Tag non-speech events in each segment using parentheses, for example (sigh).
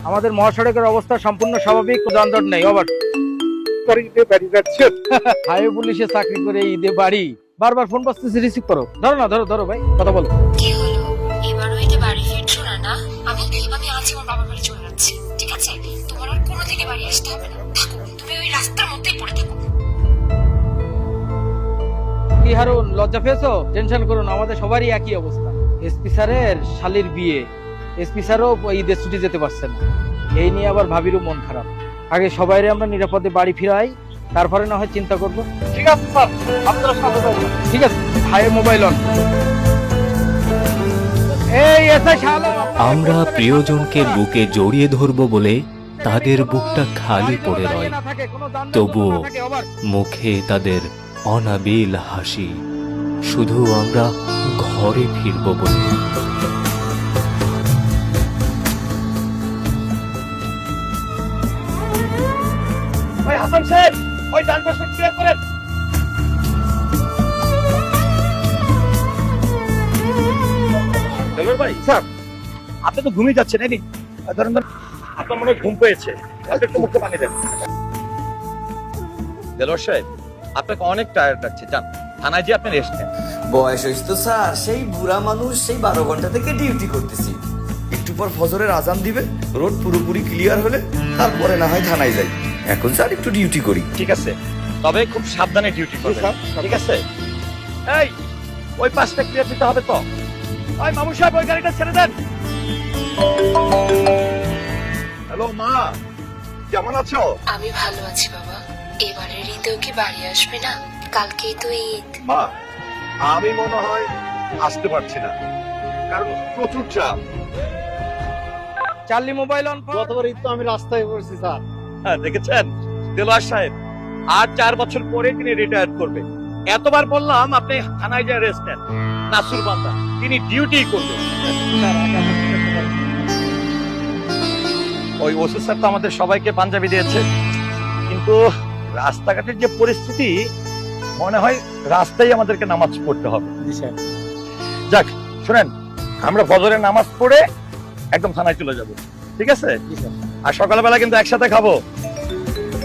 আমাদের মহাসড়কের অবস্থা সম্পূর্ণ স্বাভাবিক যানজট নেই (laughs) হাইওয়ে পুলিশে চাকরি করে ঈদে বাড়ি। বারবার ফোন বাজতেছে রিসিভ করো। ধরো না ধরো ধরো ভাই কথা বলো। কি হলো এবারও ঈদে বাড়ি ফিরছো না না? আমি আমি আজ আমার বাবার বাড়ি চলে যাচ্ছি ঠিক আছে? তোমার আর কোনো দিকে বাড়ি আসতে হবে না। তুমি ওই রাস্তার মধ্যেই পড়ে থাকো। কি হারুন লজ্জা পেয়েছ? টেনশন করুন আমাদের সবারই একই অবস্থা। এসপি স্যারের শালির বিয়ে। এসপি স্যারও ঈদের ছুটি যেতে পারছেন। না এই নিয়ে আবার ভাবিরও মন খারাপ। আগে সবাইরে আমরা নিরাপদে বাড়ি ফিরাই তারপরে না হয় চিন্তা করব। ঠিক আছে স্যার আপনারা সাথে। ঠিক আছে। হাই মোবাইল অন এই এসআই শালো। আমরা প্রিয়জনকে বুকে জড়িয়ে ধরব বলে তাদের বুকটা খালি পড়ে রয়। তবুও মুখে তাদের অনাবিল হাসি। শুধু আমরা ঘরে ফিরব বলে। হাসান সাহেব ওই ডান পাশে ক্লিয়ার করেন। ভাই স্যার। আপনি তো ঘুমিয়ে যাচ্ছেন এই ধরেন ধরেন। আপনার মনে ঘুম পেয়েছে। আপনি একটু মুখে পানি দেন। দেলোয়ার সাহেব আপনাকে অনেক টায়ার্ড লাগছে যান থানায় যে আপনি রেস্ট নেন। বয়স হয়েছে তো স্যার। সেই বুড়া মানুষ সেই বারো ঘণ্টা থেকে ডিউটি করতেছি। একটু পর ফজরের আজান দিবে রোড পুরোপুরি ক্লিয়ার হলে তারপরে না হয় থানায় যাই। এখন স্যার একটু ডিউটি করি। ঠিক আছে। তবে খুব সাবধানে ডিউটি করবেন। ঠিক আছে? এই ওই পাশটা ক্লিয়ার দিতে হবে তো। ওই মামু সাহেব ওই গাড়িটা ছেড়ে দেন। হ্যালো মা কেমন আছো? আমি ভালো আছি বাবা। এবারের ঈদেও কি বাড়ি আসবে না? কালকেই তো ঈদ। মা আমি মনে হয় আসতে পারছি না। কারণ প্রচুর চাপ। চার্লি মোবাইল অন গতবার ঈদ তো আমি রাস্তায় পড়ছি স্যার। দেখেছেন? দেলোয়ার সাহেব আর চার বছর পরে তিনি রিটায়ার করবে এতবার বললাম আপনি থানায় যা রেস্ট নেন নাসুর বান্দা তিনি ডিউটি করবেন। ওই ওসি স্যার তো আমাদের সবাইকে পাঞ্জাবি দিয়েছে। কিন্তু রাস্তাঘাটের যে পরিস্থিতি মনে হয় রাস্তায় আমাদেরকে নামাজ পড়তে হবে। যাক শুনেন আমরা ফজরের নামাজ পড়ে একদম থানায় চলে যাব। ঠিক আছে? আর সকালবেলা কিন্তু একসাথে খাব।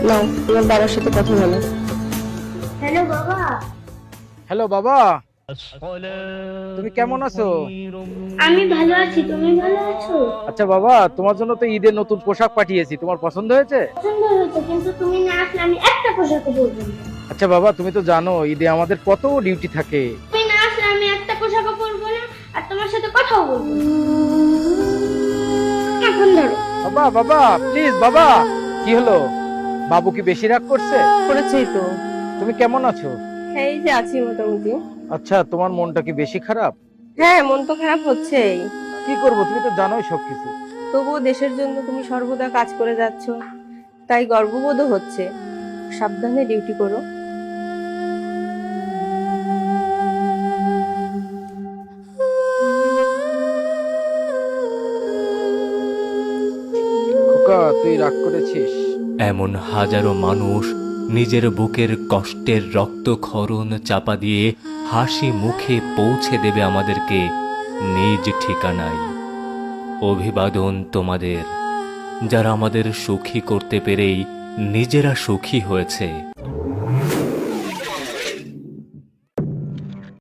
না তোমার বাবার সাথে কথা বলো। হ্যালো বাবা। হ্যালো বাবা। তুমি কেমন আছো? আমি ভালো আছি তুমি ভালো আছো? আচ্ছা বাবা তোমার জন্য তো ঈদের নতুন পোশাক পাঠিয়েছি। তোমার পছন্দ হয়েছে? পছন্দ হয়েছে কিন্তু তুমি না আসলে আমি একটা পোশাকও পরবো আচ্ছা বাবা তুমি তো জানো ঈদে আমাদের কত ডিউটি থাকে। তুমি না আসলে আমি একটা পোশাকও পরবো না আর তোমার সাথে কথাও বলব এখন ধরো। বাবা বাবা প্লিজ বাবা। কি হলো? বাবু কি বেশি রাগ করছে? করেছি তো। তুমি কেমন আছো? এই যে আছি মোটামুটি। আচ্ছা তোমার মনটা কি বেশি খারাপ? হ্যাঁ মন তো খারাপ হচ্ছেই। কি করব তুমি তো জানোই সবকিছু। তবুও দেশের জন্য তুমি সর্বদা কাজ করে যাচ্ছ। তাই গর্ববোধ হচ্ছে। সাবধানে ডিউটি করো। তুই রাগ করেছিস? এমন হাজারো মানুষ নিজের বুকের কষ্টের রক্তক্ষরণ চাপা দিয়ে হাসি মুখে পৌঁছে দেবে আমাদেরকে নিজ ঠিকানায়। অভিবাদন তোমাদের। যারা আমাদের সুখী করতে পেরেই নিজেরা সুখী হয়েছে।